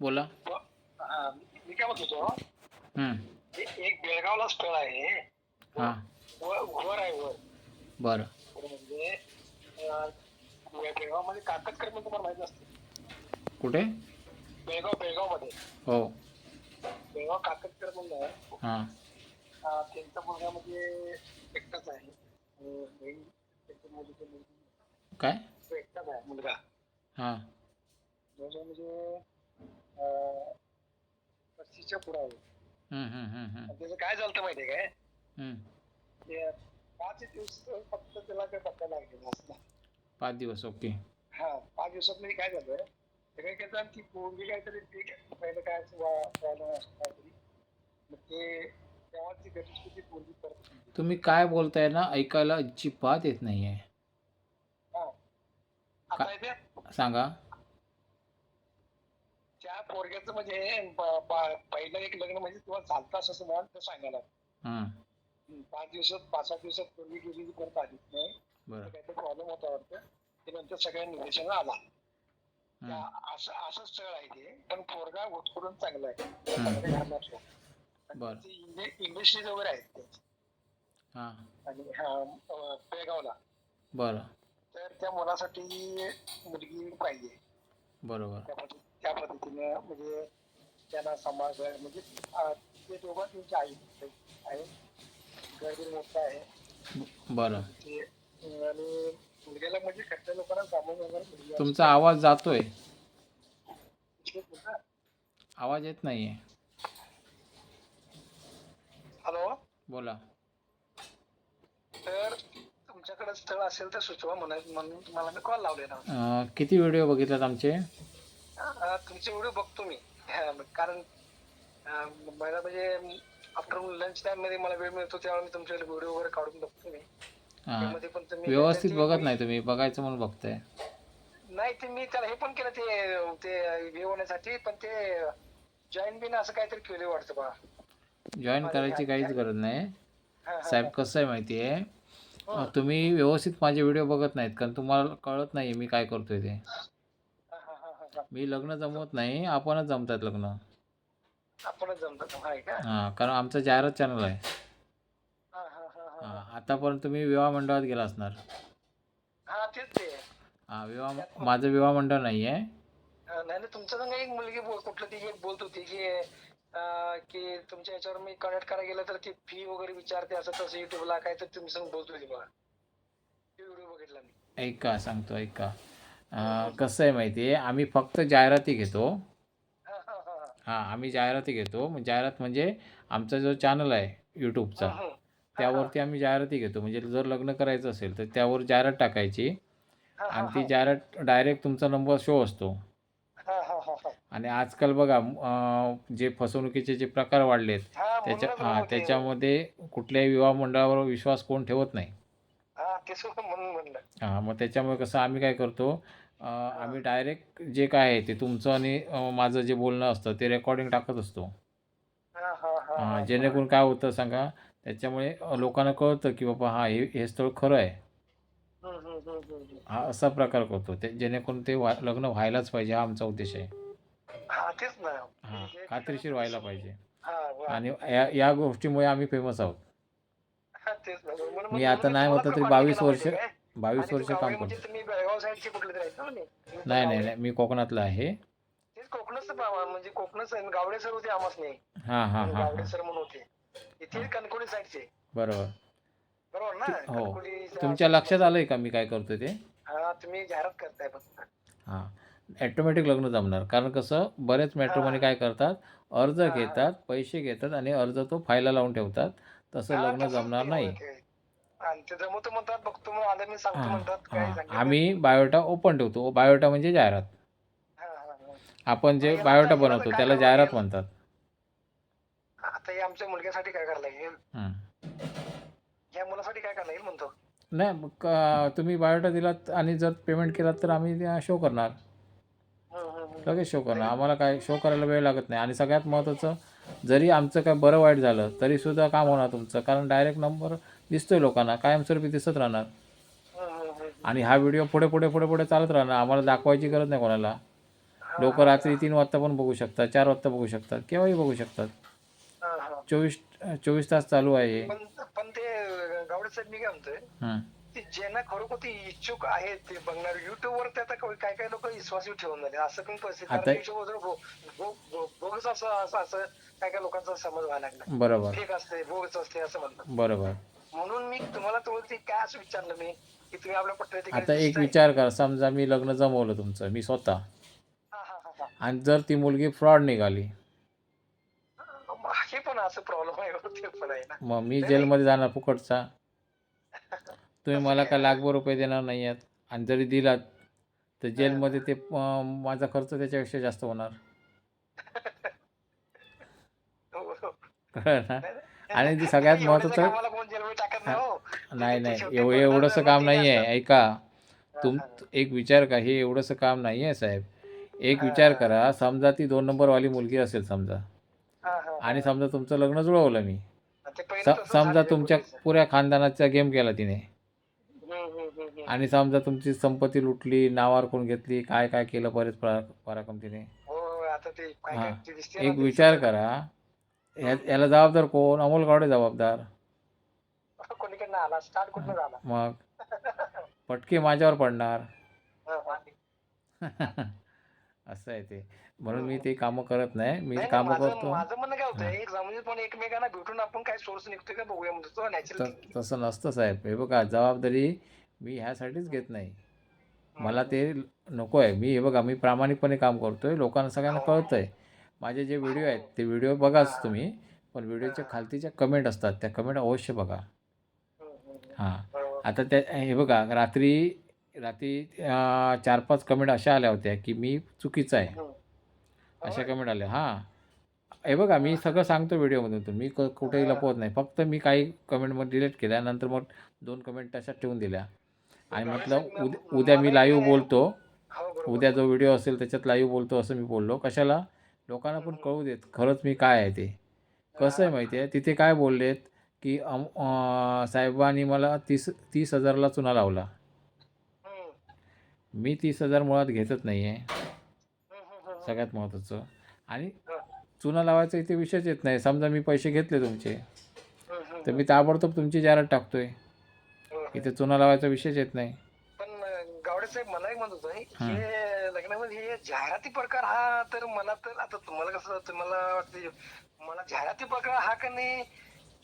बोला. मी काय म्हणत होतो? हं, एक बेळगावला स्थळ आहे. वर आहे वर. बरं. म्हणजे अं, बे- बेळगावमध्ये काकतकर म्हणून तुम्हाला माहीत असते कुठे? बेळगाव बेळगावमध्ये हो. बेळगाव काकतकर म्हणून आहे. त्यांचा मुलगा म्हणजे एकटाच आहे. काय? एकटाच आहे मुलगा. हां. म्हणजे पस्तीसच्या पुढे आहे त्याचं काय झालं होतं माहितीये काय. ते पाच दिवस फक्त त्याला काय पत्ता लागलेला असला पाच दिवस ओके. हा पाच दिवसात म्हणजे काय झालं? ते काय करतात ती पोरगी काहीतरी ते पहिलं काय प्रॉब्लेम असतो काहीतरी. मग ते तेव्हा ती पोरगी. तुम्ही काय बोलताय ना ऐकायला अजिबात येत नाही आहे हा. आता इथे सांगा. पोरग्याचं म्हणजे पहिलं एक लग्न म्हणजे तुला चालतं असं मला ते सांगायला. पाच दिवसात पाच सात दिवसात पोरगी गेली परत आलीच नाही. काहीतरी प्रॉब्लेम होता वाटतं. ते नंतर सगळ्या निदर्शन आला. असं असं स्थळ आहे ते. पण पोरगा उत्कडून चांगला आहे. इंग्लिश वगैरे आहेत ते. आणि हा, बेळगावला. बरं. तर त्या मुलासाठी मुलगी पाहिजे. बरोबर. त्या पद्धती त्या पद्धतीनं म्हणजे त्यांना समाज म्हणजे ते दोघं त्यांची आई आहे बी मोठं आहे बरं. आणि मुलग्याला म्हणजे खर्च लोकांना सामान्य वगैरे तुमचा आवाज जातोय. आवाज येत नाही आहे हॅलो. बोला. तर तुमच्याकडे स्थळ असेल तर सुचवा म्हणा म्हणून तुम्हाला मी कॉल लावलेला किती व्हिडिओ बघितलात आमचे? तुमचे व्हिडिओ बघतो मी. कारण मला म्हणजे आफ्टरनून लंच टाइममध्ये मला वेळ मिळतो त्यावेळेला मी तुमचे व्हिडिओ वगैरे काढून बघतो मी. त्यामध्ये पण तुम्ही व्यवस्थित बघत नाही तुम्ही बघायचं म्हणून बघताय. नाही ते मी त्याला हे पण केलं ते ते हे होण्यासाठी पण ते जॉईन बिन असं काहीतरी केलं वाटतं बा. जॉईन करायची काहीच गरज नाही. साहेब कसं आहे माहिती आहे? तुम्ही व्यवस्थित माझे व्हिडिओ बघत नाहीत कारण तुम्हाला कळत नाही मी काय करतोय ते. मी लग्न जमवत नाही आपणच जमतात लग्न. आपणच जमतो हाय का? हां कारण आमचं जाहिरात चॅनल आहे. हा, हा, हा, हा. हां आतापर्यंत तुम्ही विवाह मंडळात गेला असणार. हा तेच ते. हां विवाह माझं विवाह मंडळ नाही आहे अं, नाही नाही, तुमच्या संग एक मुलगी बोल कुठलं ती एक बोलत होती की अं, की तुमच्या याच्यावर मी कनेक्ट करायला गेलं तर ती फी वगैरे विचारते असं तसं युट्यूबला काय तर तुम्ही संग बोलत होती बघा. व्हिडिओ बघितला मी. ऐका सांगतो ऐका. कसं आहे माहिती आहे आम्ही फक्त जाहिराती घेतो हा, हा, हा, हा. हां आम्ही जाहिराती घेतो जाहिरात म्हणजे आमचा जो चॅनल आहे यूट्यूबचा हम्म, हम्म. त्यावरती आम्ही जाहिराती घेतो म्हणजे जर लग्न करायचं असेल तर त्यावर जाहिरात टाकायची हा, हा, आणि ती हा. जाहिरात डायरेक्ट तुमचा नंबर शो असतो हा, हा, हा, हा. आणि आजकाल बघा जे फसवणुकीचे जे प्रकार वाढलेत हा, त्याच्या हां. त्याच्यामध्ये कुठल्याही विवाह मंडळावर विश्वास कोण ठेवत नाही हा हां मग त्याच्यामुळे कसं आम्ही काय करतो आम्ही डायरेक्ट जे काय आहे ते तुमचं आणि माझं जे बोलणं असतं ते रेकॉर्डिंग टाकत असतो. हा, हा, हा, हां हा. जेणेकरून काय होतं सांगा त्याच्यामुळे लोकांना कळतं की बाबा हा हे हे स्थळ खरं आहे. हा असा प्रकार करतो. ते जेणेकरून ते लग्न व्हायलाच पाहिजे हा आमचा उद्देश आहे. हा खात्रीशीर व्हायला पाहिजे. हा. आणि या या गोष्टीमुळे आम्ही फेमस आहोत. मी आता म्हणून नाही म्हटलं तरी बावीस वर्ष? बावीस वर्ष काम करतो. म्हणजे साईडचे कुठले तरी आहेत ना म्हणे? तुम्ही नाही नाही? नाही मी कोकणातला आहे. तेच कोकणच म्हणजे कोकणच आहे गावडे सर होते नाही हां हां हां गावडे हां सर म्हणून होते. इथे कणकोली साईडचे. बरोबर. बरोबर ना? हो. तुमच्या लक्षात आलंय का मी काय करतो ते? हा तुम्ही जाहिरात करताय फक्त. हां. ॲटोमॅटिक लग्न जमणार. कारण कसं बरेच मॅट्रोमनी काय करतात अर्ज हा. घेतात पैसे घेतात आणि अर्ज तो फायला लावून ठेवतात. तसं हा, लग्न जमणार ते नाही. आणि ते जमवतो म्हणतात बघतो मग आलं मी सांगतो म्हणतात काय सांगितलं. आम्ही बायोटा ओपन ठेवतो बायोटा म्हणजे जाहिरात हा, हा, हा. आपण जे बायोटा बनवतो काय त्याला करावं जाहिरात लागेल? म्हणतात आता आमच्या मुलग्यासाठी काय करायला लागेल हं. या मुलासाठी काय करायला लागेल म्हणतो नाही मग तुम्ही बायोटा दिलात आणि जर पेमेंट केलात तर आम्ही शो करणार हम्म, हम्म, हम्म. लगेच शो करणार आम्हाला काय शो करायला वेळ लागत नाही आणि सगळ्यात महत्त्वाचं जरी आमचं काय बरं वाईट झालं तरीसुद्धा काम होणार तुमचं कारण डायरेक्ट नंबर दिसतोय लोकांना कायमस्वरूपी दिसत राहणार. आणि हा व्हिडिओ पुढे पुढे पुढे पुढे चालत राहणार. आम्हाला दाखवायची गरज नाही कोणाला. लोक रात्री तीन वाजता पण बघू शकतात चार वाजता बघू शकतात केव्हाही बघू शकतात. चोवीस चोवीस तास चालू आहे. पण ते गावडे साहेब मी काय म्हणतोय ज्यांना खरोखर ते इच्छुक आहेत ते बघणार. युट्यूब वर ते आता काय काय लोक विश्वासू ठेवून झाले. असं पण परिस्थिती असं काय काय लोकांचा समज व्हायला लागला. बरोबर. असते बोगस असते असं म्हणतात. बरोबर. म्हणून मी तुम्हाला ते काय असं विचारलं मी की तुम्ही आपल्या पट्ट्या आता एक विचार करा समजा मी लग्न जमवलं तुमचं मी स्वतः. आणि जर ती मुलगी फ्रॉड निघाली. हे पण असं प्रॉब्लेम आहे हो, पण आहे ना. मग मी जेलमध्ये जाणार फुकटचा. तुम्ही मला काय? लाखभर रुपये देणार नाही आहेत आणि जरी दिलात तर जेलमध्ये ते माझा खर्च त्याच्यापेक्षा जास्त होणार. हो, हो. आणि सगळ्यात एवढ्याच्या टाकत नाही हो. नाही नाही. शेवटी एव पण एवढंसं आता काम नाही आहे ऐका. तुम एक विचार का हे एवढंसं काम नाही आहे साहेब. एक विचार करा. समजा ती दोन नंबरवाली मुलगी असेल समजा. हा, हा, हा. आणि समजा तुमचं लग्न जुळवलं मी. ते पहिलं स- तसं समजा झालेलं तुमच्या मुलीचं. पुऱ्या खानदानाचा गेम केला तिने. हम्म, हम्म, हम्म, हम्म. आणि समजा तुमची संपत्ती लुटली नावार कोण घेतली काय काय केलं बरेच परा पराक्रम तिने? हो हो, आता ते काय हा. काय ते दिसते ना एक ते विचार. करा. याला जबाबदार कोण? अमोल गावडे जबाबदार. आला. स्टार्ट कुठनं झाला? मग? पटके माझ्यावर पडणार. हा, हा. असं आहे ते. म्हणून मी ते कामं करत नाही. मी कामं करतो. माझं म्हणणं काय होतं एक पण एकमेकांना भेटून आपण काय सोर्स का बघूया म्हणजे तसं नसतं साहेब. हे बघा जबाबदारी मी ह्यासाठीच घेत नाही. मला ते नको आहे. मी हे बघा मी प्रामाणिकपणे काम करतोय. लोकांना सगळ्यांना कळतं आहे माझे जे व्हिडिओ आहेत ते व्हिडिओ बघाच तुम्ही. पण व्हिडिओच्या खालतीच्या कमेंट असतात. त्या कमेंट अवश्य बघा. हां. आता त्या हे बघा रात्री रात्री चार पाच कमेंट अशा आल्या होत्या की मी चुकीचा आहे. अशा कमेंट आल्या. हां. हे बघा मी सगळं सांगतो व्हिडिओमधून मी क कुठेही लपवत नाही. फक्त मी काही कमेंटमध्ये डिलीट केल्या. नंतर मग दोन कमेंट तशाच ठेवून दिल्या. आणि म्हटलं उद्या उद्या मी लाईव्ह बोलतो. हो, उद्या जो व्हिडिओ असेल त्याच्यात लाईव्ह बोलतो असं मी बोललो. कशाला? लोकांना पण कळू देत. खरंच मी काय आहे ते? कसं आहे माहिती आहे? तिथे काय बोललेत? की अम साहेबांनी मला तीस तीस हजारला चुना लावला. मी तीस हजार मुळात घेतच नाही आहे सगळ्यात महत्त्वाचं आणि चुना लावायचा इथे विषयच येत नाही. समजा मी पैसे घेतले तुमचे तर मी ताबडतोब तुमची जाहिरात टाकतोय. इथे चुना लावायचा विषयच येत नाही. पण गावडे साहेब मला एक म्हणत होतं हं. हे. लग्नामध्ये हे जाहिराती प्रकार हा तर मला तर आता तुम्हाला कसं तुम्हाला वाटते मला जाहिराती प्रकार हा का नाही?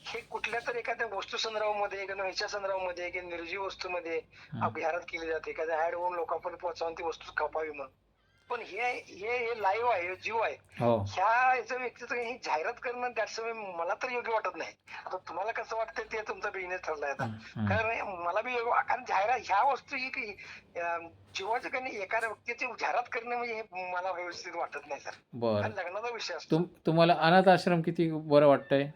हे कुठल्या तर एखाद्या वस्तू संदर्भामध्ये किंवा ह्याच्या संदर्भामध्ये किंवा निर्जीव वस्तूमध्ये. जाहिरात केली जाते. एखाद्या ऍड होऊन लोकांपर्यंत पोहोचवून ती वस्तू खपावी म्हणून. पण हे हे हे लाईव्ह आहे जीव आहे. हो. ह्या याच्या व्यक्तीचं ही जाहिरात करणं दॅट्स मला तर योग्य वाटत नाही. आता तुम्हाला कसं वाटतं ते तुमचा बिझनेस ठरलाय आता. कारण मला बी कारण जाहिरात ह्या वस्तू ही जीवाच्या काही एखाद्या व्यक्तीची जाहिरात करणे म्हणजे हे मला व्यवस्थित वाटत नाही सर. हा लग्नाचा विषय असतो. तुम तुम्हाला अनाथ आश्रम किती बरं वाटतंय?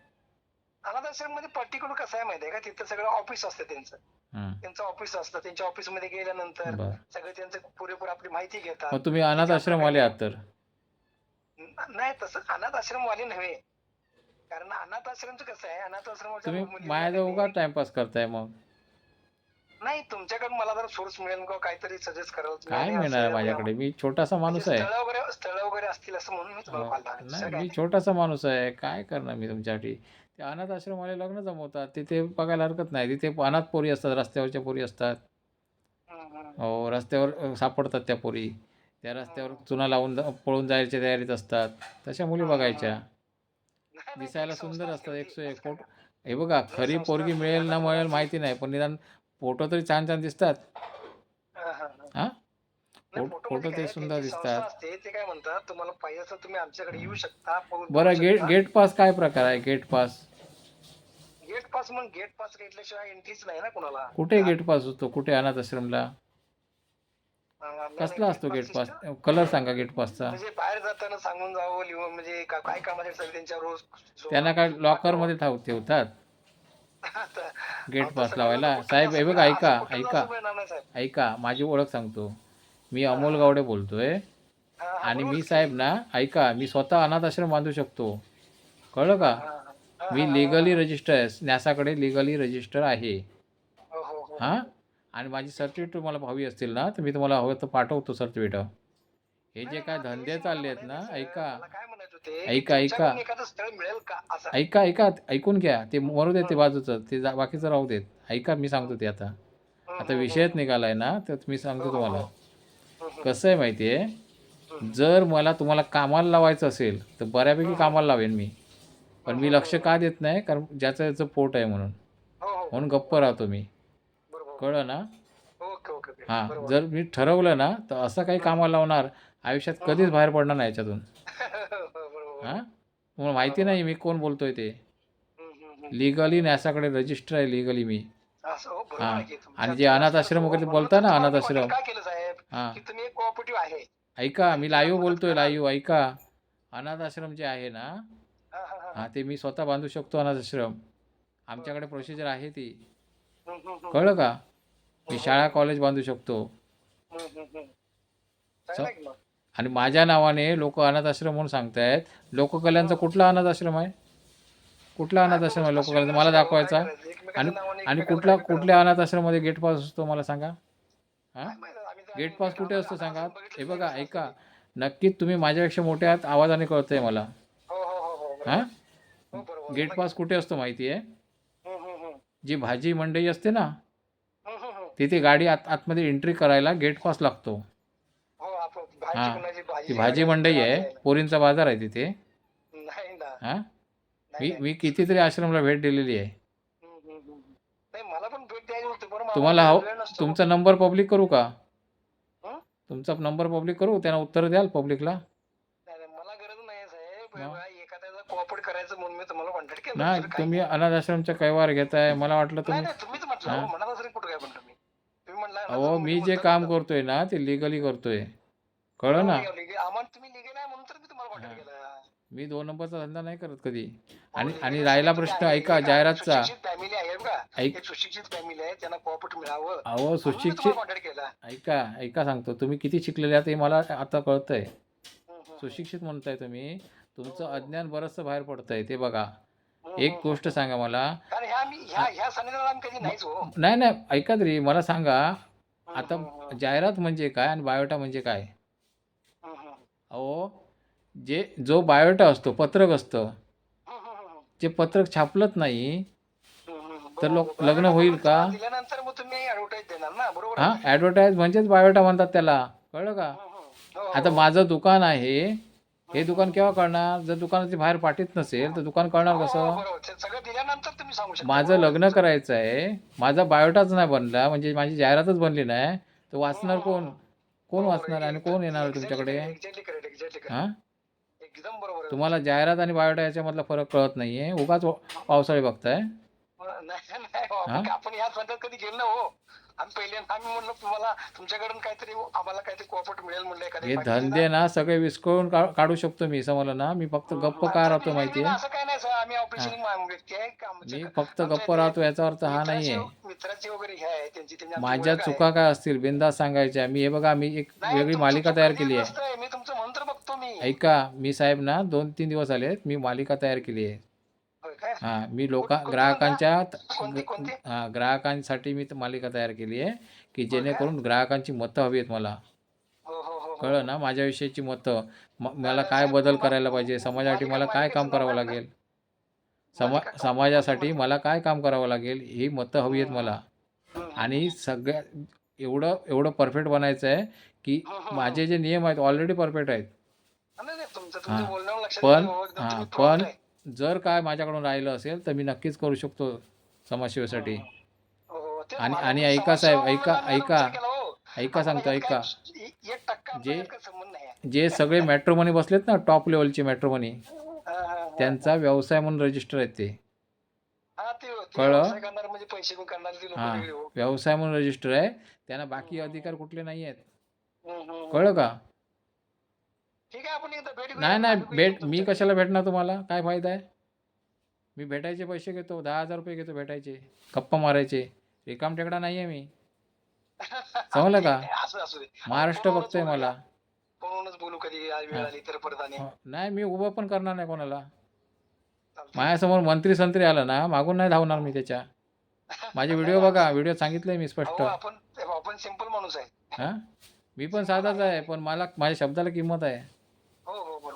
अनाथ आश्रममध्ये पर्टिक्युलर कसं आहे माहितीये का? तिथं सगळं ऑफिस असतं त्यांचं. त्यांचं ऑफिस असतं. त्यांच्या ऑफिसमध्ये गेल्यानंतर सगळे त्यांचं पुरेपूर आपली माहिती घेतात. तुम्ही अनाथ आश्रमवाले आहात तर? नाही तसं अनाथ आश्रम वाले नव्हे. कारण अनाथ आश्रमचं कसं आहे? अनाथ आश्रमाच्या तुम्ही मुलींना माझ्या त्यांनी- उगा टाइमपास करताय मग. नाही तुमच्याकडे मला जर सोर्स मिळेल काहीतरी सजेस्ट कराल तुम्ही काय मिळणार माझ्याकडे? मी छोटासा माणूस आहे. स्थळ वगैरे स्थळ वगैरे असतील असं म्हणून मी तुम्हाला हो. नाही मी छोटासा माणूस आहे. काय करणार मी तुमच्यासाठी? ते अनाथ आश्रमवाले लग्न जमवतात. तिथे बघायला हरकत नाही. तिथे अनाथ पोरी असतात रस्त्यावरच्या पोरी असतात. हो रस्त्यावर सापडतात त्या पोरी. त्या रस्त्यावर चुना लावून पळून जायच्या तयारीत असतात. तशा मुली बघायच्या. दिसायला सुंदर असते असतात. एकशे एक फोटो. हे बघा खरी पोरगी मिळेल ना मिळेल माहिती नाही पण निदान फोटो तरी छान छान दिसतात. हा, फोटो ते काय, सुंदर दिसतात. ते काय म्हणतात? तुम्हाला पाहिजे तुम्ही आमच्याकडे येऊ शकता. बरं गेट. गेट पास काय प्रकार आहे? Gate pass. गेट पास मग गेट पास घेतल्याशिवाय एंट्रीच नाही ना कुणाला. कुठे गेट पास होतो? कुठे अनाथ आश्रमला? कसला असतो गेट पास कलर सांगा गेट पासचा. म्हणजे बाहेर जाताना सांगून जावं लिहून म्हणजे काय कामासाठी सगळे त्यांच्या रोज त्यांना काय लॉकरमध्ये ठाव ठेवतात? गेट पास लावायला? साहेब हे बघा ऐका ऐका. ऐका माझी ओळख सांगतो. मी अमोल गावडे बोलतोय. आणि मी. साहेब ना ऐका मी स्वतः अनाथ आश्रम बांधू शकतो. कळलं का? मी लिगली रजिस्टर आहे. न्यासाकडे लिगली रजिस्टर आहे. हो, हो, हो. हां? आणि माझी सर्टिफिकेट तुम्हाला हवी असतील ना तर मी तुम्हाला हवं तर पाठवतो सर्टिफिकेट हे जे काय धंदे चालले आहेत ना ऐका. ऐका, ऐका. ऐका ऐका. ऐकून घ्या. ते मरू देत ते बाजूचं. ते जा- बाकीचं राहू देत. ऐका मी सांगतो ते आता. आता विषयच निघालाय ना तर मी सांगतो तुम्हाला. कसं आहे माहिती आहे जर मला तुम्हाला कामाला लावायचं असेल तर बऱ्यापैकी कामाला लावेन मी. पण मी लक्ष का देत नाही? कारण ज्याचं याचं पोट आहे म्हणून. हो हो. म्हणून गप्प राहतो मी. कळलं ना? हां. जर मी ठरवलं ना तर असं काही कामाला लावणार आयुष्यात कधीच बाहेर पडणार नाही याच्यातून. हां? तुम्हाला माहिती नाही मी कोण बोलतोय ते. लिगली न्यासाकडे रजिस्टर आहे लिगली मी. हो हां. आणि जे अनाथ आश्रम वगैरे म्हणून बोलता ना, अनाथ आश्रम. हां. ऐका मी लाईव्ह बोलतोय लाईव्ह ऐका. अनाथ आश्रम जे आहे ना हा, हा, हा. हां ते मी स्वतः बांधू शकतो अनाथ आश्रम. आमच्याकडे प्रोसिजर आहे ती. कळलं का? मी शाळा कॉलेज बांधू शकतो. आणि माझ्या नावाने लोक अनाथ आश्रम म्हणून सांगतायत. लोककल्याणचा कुठला अनाथ आश्रम आहे? कुठला अनाथ आश्रम आहे लोककल्याणचा मला दाखवायचा. आणि आणि कुठला? कुठल्या अनाथ आश्रममध्ये गेट पास असतो मला सांगा? हां? गेट पास कुठे असतो सांगा? हे बघा ऐका. नक्कीच तुम्ही माझ्यापेक्षा मोठे आहात आवाजाने कळतंय मला. हो? गेट पास कुठे असतो माहिती आहे? हम्म, हम्म. जी भाजी मंडई असते ना. तिथे गाडी आत आतमध्ये एंट्री करायला गेट पास लागतो. हो हां. ती भाजी मंडई आहे पोरींचा बाजार आहे तिथे. हां? मी. मी कितीतरी आश्रमला भेट दिलेली आहे. तुम्हाला हव. तुमचा नंबर पब्लिक करू का? हं? तुमचा नंबर पब्लिक करू त्यांना उत्तर द्याल पब्लिकला नाही, नाही, मला गरज नाही साहेब मग? एखाद्याचा कॉपरेट करायचं म्हणून मी काही तुम्ही अनाथ आश्रमच्या कैवार घेताय मला वाटलं नाही तुम्ही नाही तुम्हीच म्हटलं हां. हो, मनात असं कुठं काय म्हणतो मी तुम्ही म्हणला ना, अहो तुम्ही मी जे बोलता काम. करतोय ना ते लिगली करतोय. कळलं ना? हो, legal- आम्हाला तुम्ही लिगल आहे म्हणून तर मी तुम्हाला हां. दोन नंबरचा धंदा नाही करत कधी. आणि आणि राहिला प्रश्न ऐका जाहिरातचा. सुशिक्षित फॅमिली आहे बघा. ऐक एक सुशिक्षित फॅमिली आहे त्यांना कॉपरेट मिळावं. अहो म्हणून मी सुशिक्षित तुम्हाला कॉन्टॅक्ट केला. ऐका ऐका सांगतो तुम्ही किती शिकलेले आहात हे मला आता कळतंय. हम्म, हम्म, सुशिक्षित म्हणताय तुम्ही. तुमचं अज्ञान बरंचसं बाहेर पडतंय ते बघा. एक. गोष्ट सांगा मला कारण ह्या मी ह्या ह्या सणाला आम्ही कधी नाहीच हो नाही नाही ऐका तरी मला सांगा आता जाहिरात म्हणजे काय आणि बायोटा म्हणजे काय हम्म, हम्म, अहो जे जो बायोटा असतो पत्रक असतं हम्म, हम्म, हम्म. जे पत्रक छापलंच नाही हम्म, तर लोक- बरोबर. लग्न होईल का? दिल्यानंतर मग तुम्ही ऍडव्हर्टाईज देणार ना बरोबर हां? ॲडव्हर्टाईज म्हणजेच बायोटा म्हणतात त्याला कळलं का हम्म, हम्म. हो, हो, आता हो. माझं दुकान आहे हे दुकान केव्हा कळणार जर दुकानाची बाहेर पाठीत नसेल तर दुकान कळणार हो, हो, कसं बरोबर. ते सगळं दिल्यानंतर तुम्ही सांगू शकता माझं लग्न. करायचं आहे माझा बायोटाच नाही बनला म्हणजे माझी जाहिरातच बनली नाही तर वाचणार कोण कोण बरोबर वाचणार. आणि कोण येणार तुमच्याकडे correct. हां एकदम बरोबर. तुम्हाला जाहिरात आणि बायोटा याच्यामधला फरक कळत नाहीये उगाच पावसाळी बघताय नाही नाही हो, आपण हां? आपण या संदर्भात कधी गेलो ना हो आम्ही पहिले आम्ही म्हणलो तुम्हाला तुमच्याकडून काहीतरी आम्हाला काहीतरी कॉपरेट मिळेल म्हणलं हे पार्टीला. धंदे ना सगळे विस्कळून का- काढू शकतो मी समजलं ना मी फक्त गप्प का राहतो माहितीये असं काही नाही सर आम्ही ऑफिशियल व्यक्ती आहे का आमच्या- मी फक्त आमच्या गप्प राहतो याचा अर्थ हा नाहीये मित्राचे मित्राचे वगैरे हे आहे त्यांची त्यांची आमची माझ्या ओळख आहे. चुका काय असतील बिंदास सांगायच्या मी हे बघा मी एक नाही, वेगळी तुमचं मालिका तयार केली आहे नसतंय. मी तुमचं मंत्र बघतो मी ऐका मी साहेब ना दोन तीन दिवस आलेत मी मालिका तयार केली आहे काय? हां मी लोका ग्राहकांच्या हां ग्राहकांसाठी मी मालिका तयार केली आहे की जेणेकरून ग्राहकांची मतं हवी आहेत मला. हो हो हो. कळलं ना? माझ्याविषयीची मतं. मला काय बदल करायला पाहिजे? समाजासाठी मला काय काम करावं लागेल? समा समाजासाठी मला काय काम करावं लागेल? ही मतं हवी आहेत मला. आणि सगळ्या एवढं एवढं परफेक्ट बनायचं आहे की माझे जे नियम आहेत ऑलरेडी परफेक्ट आहेत. हां. पण- हो, पण-. जर काय माझ्याकडून राहिलं असेल तर मी नक्कीच करू शकतो समाजसेवेसाठी हो, हो. आणि- आणि ऐका साहेब, ऐका- ऐका. हो. ऐका सांगतो ऐका जे-. जे सगळे मॅट्रोमनी बसलेत ना टॉप लेवलचे मॅट्रोमनी. त्यांचा व्यवसाय म्हणून रजिस्टर आहेत ते हां, कळलं? म्हणजे हां. व्यवसाय म्हणून रजिस्टर आहे त्यांना बाकी अधिकार कुठले नाही आहेत. कळलं का ठीक आहे आपण एकदा भेट घेऊया. नाही नाही भेट मी. कशाला भेटणार तुम्हाला? काय फायदा आहे? मी भेटायचे पैसे घेतो दहा हजार रुपये घेतो भेटायचे गप्पा मारायचे. रिकाम टेकडा नाही आहे मी. समजलं का? महाराष्ट्र बघतोय. मला. बोलू कधी हां. नाही मी उभं पण करणार नाही कोणाला. माझ्यासमोर मंत्री संत्री आलं ना मागून नाही धावणार मी त्याच्या. माझे व्हिडिओ बघा व्हिडिओ सांगितलंय मी स्पष्ट. आपण सिंपल माणूस आहे. हां? मी पण साधाच आहे पण मला माझ्या शब्दाला किंमत आहे.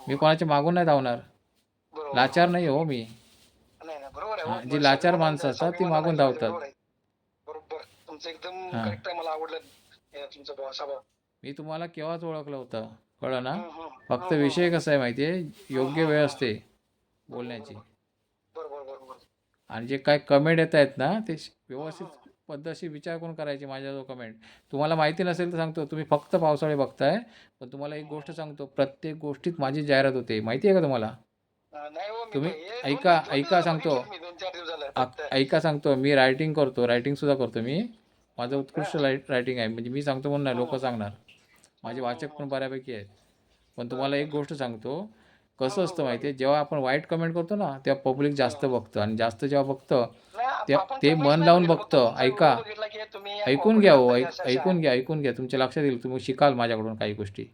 मी कोणाच्या मागून नाही धावणार बरोबर लाचार नाही हो मी नाही नाही बरोबर आहे हा, हो. जी. लाचार माणसं असतात ती मागून. धावतात. बरोबर आहे. बरोबर तुमचं एकदम हा. करेक्ट आहे मला आवडलं हे तुमचं भाव स्वभाव मी तुम्हाला केव्हाच ओळखलं होतं कळलं ना हम्म, हम्म. फक्त हम्म, विषय कसा आहे माहिती आहे योग्य वेळ असते बोलण्याची बरोबर बरोबर आणि जे काय कमेंट येत आहेत ना ते श- व्यवस्थित पद्धतशीर विचार करून करायचे माझ्याजवळ कमेंट तुम्हाला माहिती नसेल तर सांगतो तुम्ही फक्त पावसाळे बघताय. पण तुम्हाला एक गोष्ट सांगतो प्रत्येक गोष्टीत माझी जाहिरात होते. माहिती आहे का तुम्हाला? हो तुम्ही ऐका- ऐका सांगतो. ऐका सांगतो मी रायटिंग करतो रायटिंगसुद्धा करतो मी. माझं उत्कृष्ट रायटिंग आहे. म्हणजे मी सांगतो म्हणून नाही लोक सांगणार. माझे वाचक पण बऱ्यापैकी आहेत. पण तुम्हाला एक गोष्ट सांगतो कसं असतं माहिती आहे जेव्हा आपण वाईट कमेंट करतो ना तेव्हा पब्लिक जास्त बघतं. आणि जास्त जेव्हा बघतं ते- ते मन लावून बघतं. ऐका. ऐकून घ्या हो ऐकून घ्या ऐकून घ्या. तुमच्या लक्षात येईल. तुम्ही शिकाल माझ्याकडून काही गोष्टी.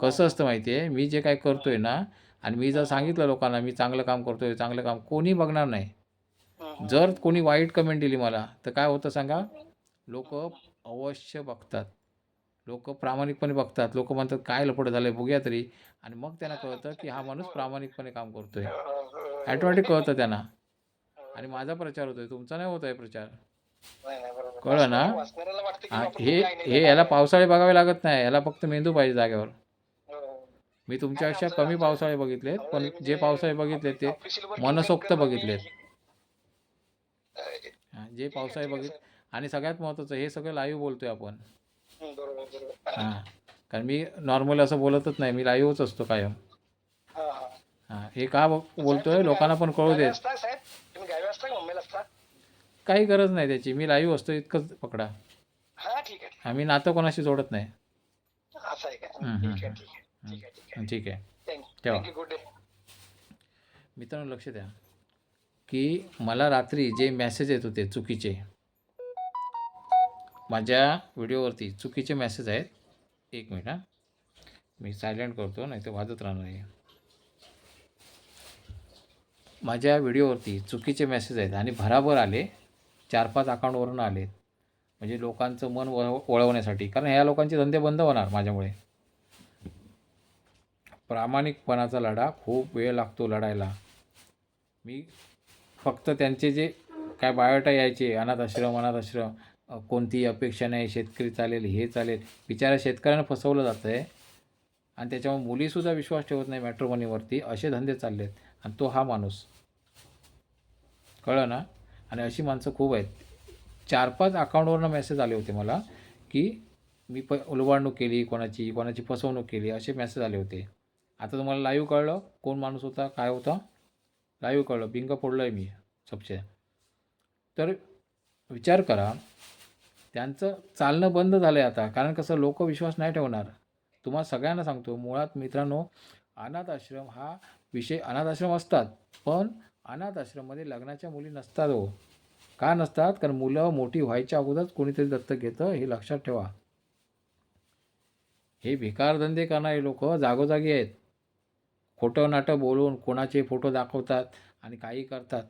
कसं असतं माहिती आहे मी जे काय करतोय ना आणि मी जर सांगितलं लोकांना मी चांगलं काम करतोय चांगलं काम कोणी बघणार नाही. जर कोणी वाईट कमेंट दिली मला तर काय होतं सांगा? लोक अवश्य बघतात. लोक प्रामाणिकपणे बघतात. लोक म्हणतात काय लपड झालंय बघूया तरी. आणि मग त्यांना कळतं की हा माणूस प्रामाणिकपणे काम करतोय. ॲटोमॅटिक कळतं त्यांना. आणि माझा प्रचार होतोय. तुमचा नाही होत आहे प्रचार. कळलं ना? हा, हे याला पावसाळे बघावे लागत नाही. याला फक्त मेंदू पाहिजे जागेवर. हो, हो. मी तुमच्यापेक्षा कमी पावसाळे बघितलेत पण जे पावसाळे बघितले ते मनसोक्त बघितलेत. हा, जे पावसाळे बघित आणि सगळ्यात महत्त्वाचं हे सगळं लाईव्ह बोलतोय आपण. हां कारण मी नॉर्मल असं बोलतच नाही. मी लाईव्हच असतो कायम. हा हा. का बोलतोय? लोकांना पण कळू देत असता साहेब तुम्ही गावी असता का मुंबईला असता काही गरज नाही त्याची. मी लाईव्ह असतो इतकंच पकडा. हा ठीक आहे. आम्ही नातं कोणाशी जोडत नाही. असं आहे का? हम्म, ठीक आहे ठीक आहे ठीक आहे ठीक आहे. ठीक आहे. थँक्यू ठेवा. थँक्यू गुड डे मित्रांनो लक्ष द्या. की मला रात्री जे मेसेज येत होते चुकीचे माझ्या व्हिडिओवरती चुकीचे मेसेज आहेत. एक मिनिट हां. मी सायलेंट करतो नाही तर वाजत राहणार आहे. माझ्या व्हिडिओवरती चुकीचे मेसेज आहेत आणि भराभर आले. चार पाच अकाउंटवरून आले म्हणजे लोकांचं मन वळ वळवण्यासाठी. कारण ह्या लोकांचे धंदे बंद होणार माझ्यामुळे. प्रामाणिकपणाचा लढा खूप वेळ लागतो लढायला. मी फक्त त्यांचे जे काय बायोटा यायचे अनाथ आश्रम अनाथ आश्रम कोणतीही अपेक्षा नाही शेतकरी चालेल हे चालेल बिचाऱ्या शेतकऱ्यांना फसवलं जातं आहे आणि त्याच्यामुळे मुलीसुद्धा विश्वास ठेवत नाही मॅट्रोमनीवरती असे धंदे चाललेत. आणि तो हा माणूस. कळलं ना? आणि अशी माणसं खूप आहेत. चार पाच अकाउंटवरनं मेसेज आले होते मला की मी प उलवाडणूक केली कोणाची कोणाची फसवणूक केली असे मेसेज आले होते. आता तुम्हाला लाईव्ह कळलं कोण माणूस होता काय होता? लाईव्ह कळलं बिंग फोडलं आहे मी सबसे. तर विचार करा त्यांचं चालणं बंद झालं आहे आता कारण कसं लोक विश्वास नाही ठेवणार. तुम्हाला सगळ्यांना सांगतो मुळात मित्रांनो अनाथ आश्रम हा विषय अनाथ आश्रम असतात पण अनाथ आश्रममध्ये लग्नाच्या मुली नसतात हो. का नसतात? कारण मुलं मोठी व्हायच्या अगोदरच कोणीतरी दत्तक घेतं हे लक्षात ठेवा. हे भिकार धंदे करणारे लोक जागोजागी आहेत. खोटं नाटं बोलून कोणाचे फोटो दाखवतात आणि काही करतात.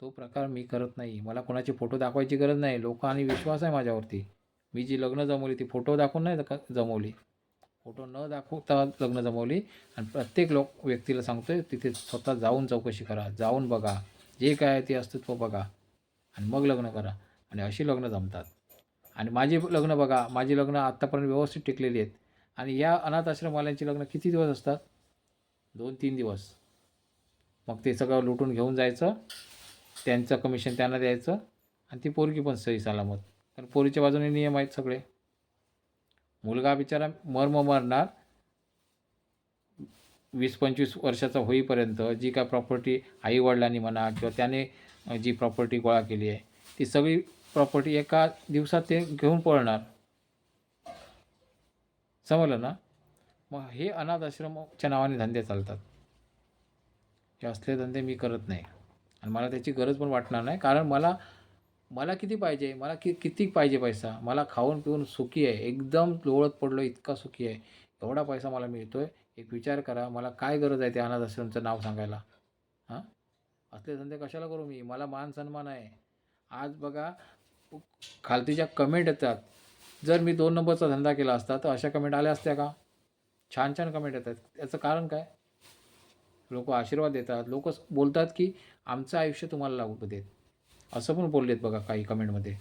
तो प्रकार मी करत नाही. मला कोणाचे फोटो दाखवायची गरज नाही. लोक आणि विश्वास आहे माझ्यावरती. मी जी लग्न जमवली ती फोटो दाखवून नाही जमवली. फोटो न दाखवता लग्न जमवली. आणि प्रत्येक लोक व्यक्तीला सांगतोय तिथे स्वतः जाऊन चौकशी करा जाऊन बघा. जे काय आहे ते अस्तित्व बघा. आणि मग लग्न करा. आणि अशी लग्न जमतात. आणि माझी लग्न बघा. माझी लग्न आत्तापर्यंत व्यवस्थित टिकलेली आहेत. आणि या अनाथ आश्रमवाल्यांची लग्न किती दिवस असतात? दोन तीन दिवस. मग ते सगळं लुटून घेऊन जायचं. त्यांचं कमिशन त्यांना द्यायचं. आणि ती पोरगी पण सही सलामत. कारण पोरीच्या बाजूने नियम आहेत सगळे. मुलगा बिचारा मर्म मरणार. वीस पंचवीस वर्षाचा होईपर्यंत जी काय प्रॉपर्टी आईवडिलांनी म्हणा किंवा त्याने जी प्रॉपर्टी गोळा केली आहे ती सगळी प्रॉपर्टी एका दिवसात ते घेऊन पळणार. समजलं ना? मग हे अनाथ आश्रमच्या नावाने धंदे चालतात. हे असले धंदे मी करत नाही. आणि मला त्याची गरज पण वाटणार नाही. कारण मला मला किती पाहिजे? मला कि किती पाहिजे पैसा? मला खाऊन पिऊन सुखी आहे. एकदम लोळत पडलो इतका सुखी आहे. एवढा पैसा मला मिळतो आहे एक विचार करा मला काय गरज आहे त्या अनाथ आश्रमचं नाव सांगायला? हां? असले धंदे कशाला करू मी? मला मान सन्मान आहे. आज बघा खालतीच्या कमेंट येतात. जर मी दोन नंबरचा धंदा केला असता तर अशा कमेंट आल्या असत्या का? छान छान कमेंट येतात. याचं कारण काय? लोक आशीर्वाद देतात. लोक बोलतात की आमचं आयुष्य तुम्हाला लागू देत. असं पण बोललेत बघा काही कमेंटमध्ये.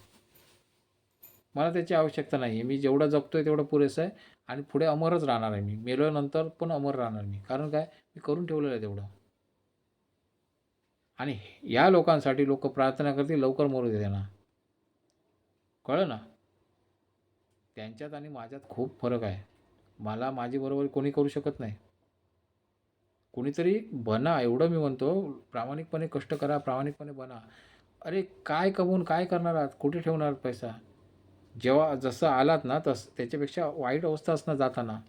मला त्याची आवश्यकता नाही आहे मी जेवढं आहे तेवढं पुरेसं आहे आणि पुढे अमरच राहणार आहे मी. मेल्यानंतर पण अमर राहणार मी. कारण काय? मी करून ठेवलेलं आहे तेवढं. आणि या लोकांसाठी लोक प्रार्थना करतील लवकर मरू दे त्यांना. कळलं ना? त्यांच्यात आणि माझ्यात खूप फरक आहे. मला माझी बरोबर कोणी करू शकत नाही. कोणीतरी बना एवढं मी म्हणतो. प्रामाणिकपणे कष्ट करा प्रामाणिकपणे बना. अरे काय कमवून काय करणार आहात? कुठे ठेवणार पैसा? जेव्हा जसं आलात ना तस त्याच्यापेक्षा वाईट अवस्था असणार जाताना.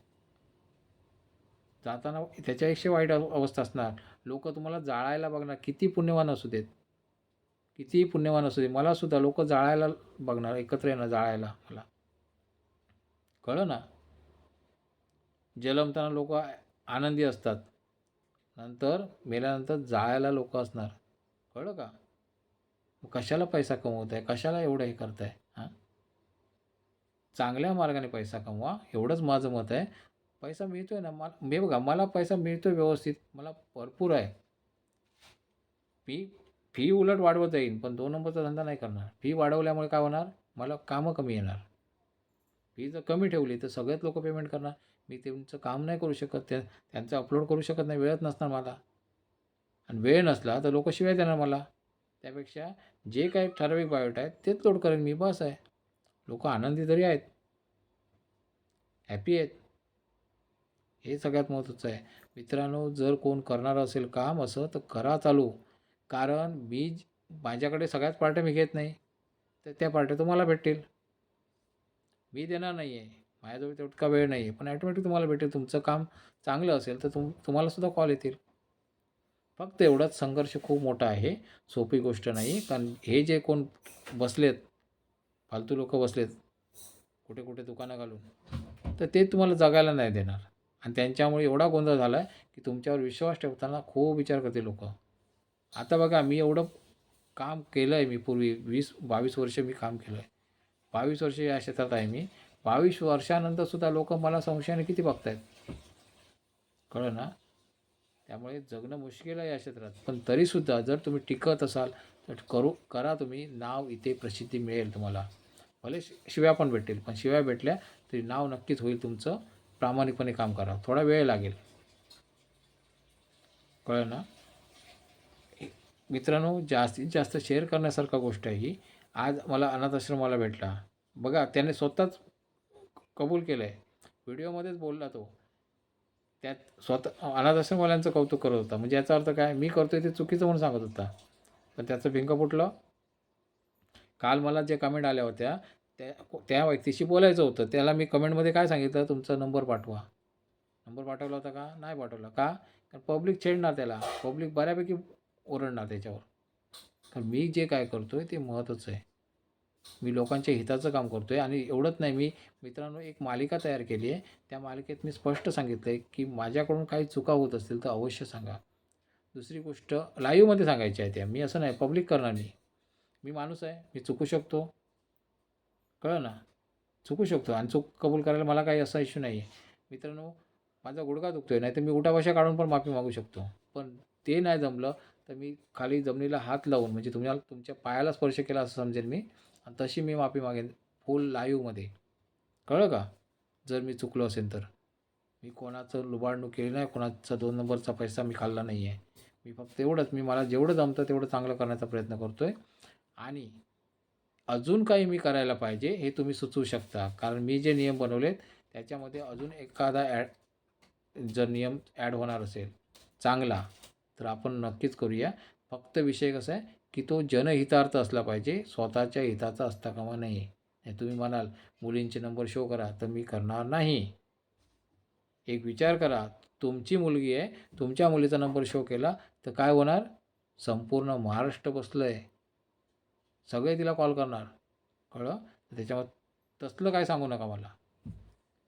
जाताना त्याच्यापेक्षा वाईट अव- अवस्था असणार. लोक तुम्हाला जाळायला बघणार. किती पुण्यवान असू देत. कितीही पुण्यवान असू दे. मला सुद्धा लोक जाळायला बघणार एकत्र येणार जाळायला मला. कळलं ना? जलमताना लोक आनंदी असतात. नंतर मेल्यानंतर जाळायला लोक असणार. कळलं का? कशाला पैसा कमवत आहे कशाला एवढं हे करत आहे हां? चांगल्या मार्गाने पैसा कमवा. एवढंच माझं मत आहे. पैसा मिळतो आहे ना? मला मी बघा मला पैसा मिळतो व्यवस्थित. मला भरपूर आहे. मी फी उलट वाढवत येईन पण दोन नंबरचा धंदा नाही करणार. फी वाढवल्यामुळे काय होणार? मला कामं कमी येणार. फी जर कमी ठेवली तर सगळेच लोक पेमेंट करणार. मी त्यांचं काम नाही करू शकत. त्या त्यांचं अपलोड करू शकत नाही. वेळच नसणार मला. आणि वेळ नसला तर लोक शिवाय देणार मला. त्यापेक्षा जे काही ठराविक बायोट आहेत तेच लोड करेन मी बस आहे. लोक आनंदी तरी आहेत. हॅपी आहेत. हे सगळ्यात महत्त्वाचं आहे. मित्रांनो जर कोण करणार असेल काम असं तर करा चालू. कारण मी माझ्याकडे सगळ्याच पार्ट्या मी घेत नाही. तर त्या पार्ट्या तुम्हाला भेटतील. मी देणार नाही आहे माझ्याजवळ तेवढा वेळ नाही आहे पण ॲटोमॅटिक तुम्हाला भेटेल. तुमचं काम चांगलं असेल तर तुम तुम्हालासुद्धा कॉल येतील. फक्त एवढाच संघर्ष खूप मोठा आहे. सोपी गोष्ट नाही. कारण हे जे कोण बसलेत फालतू लोक बसलेत कुठे कुठे दुकानं घालून तर ते तुम्हाला जगायला नाही देणार. आणि त्यांच्यामुळे एवढा गोंधळ झाला आहे की तुमच्यावर विश्वास ठेवताना खूप विचार करते लोक. आता बघा मी एवढं काम केलं आहे मी पूर्वी वीस बावीस वर्ष मी काम केलं आहे बावीस वर्ष या क्षेत्रात आहे मी. बावीस वर्षानंतरसुद्धा लोक मला संशयाने किती बघतायत? कळलं ना? त्यामुळे जगणं मुश्किल आहे या क्षेत्रात. पण तरीसुद्धा जर तुम्ही टिकत असाल तर करू करा तुम्ही. नाव इथे प्रसिद्धी मिळेल तुम्हाला. भले शि- शिव्या पण भेटेल पण शिव्या भेटल्या तरी नाव नक्कीच होईल तुमचं. प्रामाणिकपणे काम करा. थोडा वेळ लागेल. कळलं ना? मित्रांनो जास्तीत जास्त शेअर करण्यासारखा गोष्ट आहे ही. आज मला अनाथाश्रमाला भेटला. बघा त्याने स्वतःच कबूल केलं आहे व्हिडिओमध्येच बोलला तो. त्यात स्वतः अनाथाश्रमवाल्यांचं कौतुक करत होता. म्हणजे याचा अर्थ काय? मी करतोय ते चुकीचं म्हणून सांगत होता. पण त्याचं भिंक फुटलं. काल मला जे कमेंट आल्या होत्या त्या त्या व्यक्तीशी बोलायचं होतं. त्याला मी कमेंटमध्ये काय सांगितलं? तुमचा नंबर पाठवा. नंबर पाठवला होता का? नाही पाठवला. का? कारण पब्लिक छेडणार त्याला. पब्लिक बऱ्यापैकी ओरडणार त्याच्यावर. कारण मी जे काय करतो आहे ते महत्त्वाचं आहे. मी लोकांच्या हिताचं काम करतो आहे आणि एवढंच नाही मी मित्रांनो एक मालिका तयार केली आहे. त्या मालिकेत मी स्पष्ट सांगितलं आहे की माझ्याकडून काही चुका होत असतील तर अवश्य सांगा. दुसरी गोष्ट लाईव्हमध्ये सांगायची आहे त्या मी असं नाही पब्लिक करणार नाही. मी माणूस आहे मी चुकू शकतो. कळलं ना? चुकू शकतो आणि चूक कबूल करायला मला काही असा इश्यू नाही आहे मित्रांनो माझा गुडघा दुखतो आहे नाही तर मी उठाभाषा काढून पण माफी मागू शकतो. पण ते नाही जमलं तर मी खाली जमिनीला हात लावून म्हणजे तुम्हाला तुमच्या पायाला स्पर्श केला असं समजेल मी. आणि तशी मी माफी मागेन फुल लाईव्हमध्ये कळलं का? जर मी चुकलो असेल तर. मी कोणाचं लुबाडणूक केली नाही कोणाचा दोन नंबरचा पैसा मी खाल्ला नाही आहे मी फक्त एवढंच मी मला जेवढं जमतं तेवढं चांगलं करण्याचा प्रयत्न करतो आहे आणि अजून काही मी करायला पाहिजे हे तुम्ही सुचवू शकता. कारण मी जे नियम बनवलेत त्याच्यामध्ये अजून एखादा ॲड जर नियम ॲड होणार असेल चांगला तर आपण नक्कीच करूया. फक्त विषय कसा आहे की तो जनहितार्थ असला पाहिजे स्वतःच्या हिताचा असता कामा नाही. नाही तुम्ही म्हणाल मुलींचे नंबर शो करा तर मी करणार नाही. एक विचार करा तुमची मुलगी आहे तुमच्या मुलीचा नंबर शो केला तर काय होणार? संपूर्ण महाराष्ट्र बसलं आहे सगळे तिला कॉल करणार. कळलं? त्याच्यावर तसलं काय सांगू नका मला.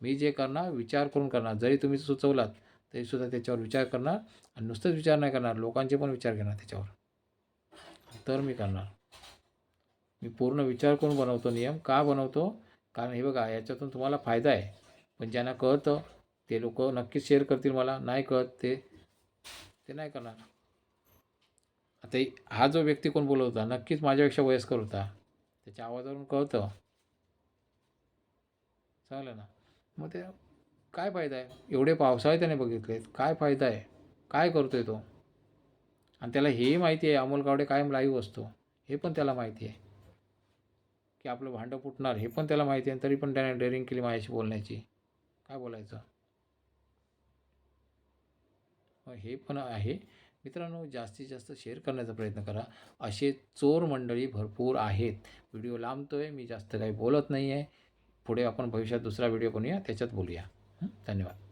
मी जे करणार विचार करून करणार. जरी तुम्ही सुचवलात तरीसुद्धा त्याच्यावर विचार करणार आणि नुसतंच विचार नाही करणार. लोकांचे पण विचार घेणार त्याच्यावर. तर मी करणार. मी पूर्ण विचार करून बनवतो नियम. का बनवतो? कारण हे बघा याच्यातून तुम्हाला फायदा आहे. पण ज्यांना कळतं ते लोक नक्कीच शेअर करतील मला. नाही कळत ते ते नाही करणार. आता हा जो व्यक्ती कोण बोलत होता नक्कीच माझ्यापेक्षा वयस्कर होता. त्याच्या आवाजावरून कळतं. चालेल ना? मग ते काय फायदा आहे? एवढे पावसाळे त्याने बघितलेत. काय फायदा आहे? काय करतोय तो? आणि त्याला हेही माहिती आहे अमोल गावडे कायम लाईव्ह असतो. हे पण त्याला माहिती आहे. की आपलं भांडं फुटणार हे पण त्याला माहिती आहे तरी पण त्याने डेअरिंग केली माझ्याशी बोलण्याची. काय बोलायचं? हे पण आहे. मित्रांनो जास्तीत जास्त शेअर करण्याचा प्रयत्न करा. असे चोर मंडळी भरपूर आहेत. व्हिडिओ लांबतो आहे मी जास्त काही बोलत नाही आहे पुढे आपण भविष्यात दुसरा व्हिडिओ बनवूया त्याच्यात बोलूया. धन्यवाद.